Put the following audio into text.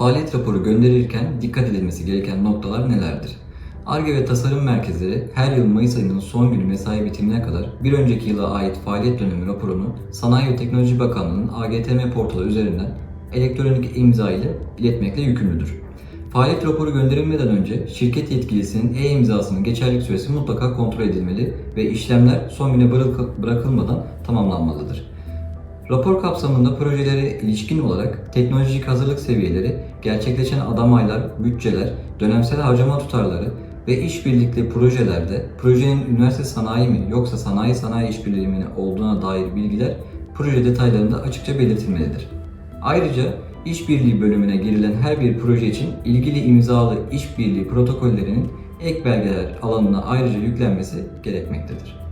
Faaliyet raporu gönderirken dikkat edilmesi gereken noktalar nelerdir? ARGE ve tasarım merkezleri her yıl Mayıs ayının son günü mesai bitimine kadar bir önceki yıla ait faaliyet dönemi raporunu Sanayi ve Teknoloji Bakanlığı'nın AGTM portalı üzerinden elektronik imza ile iletmekle yükümlüdür. Faaliyet raporu gönderilmeden önce şirket yetkilisinin e-imzasının geçerlilik süresi mutlaka kontrol edilmeli ve işlemler son güne bırakı- bırakılmadan tamamlanmalıdır. Rapor kapsamında projelere ilişkin olarak teknolojik hazırlık seviyeleri, gerçekleşen adam aylar, bütçeler, dönemsel harcama tutarları ve işbirlikli projelerde projenin üniversite sanayi mi yoksa sanayi sanayi işbirliği mi olduğuna dair bilgiler proje detaylarında açıkça belirtilmelidir. Ayrıca işbirliği bölümüne girilen her bir proje için ilgili imzalı işbirliği protokollerinin ek belgeler alanına ayrıca yüklenmesi gerekmektedir.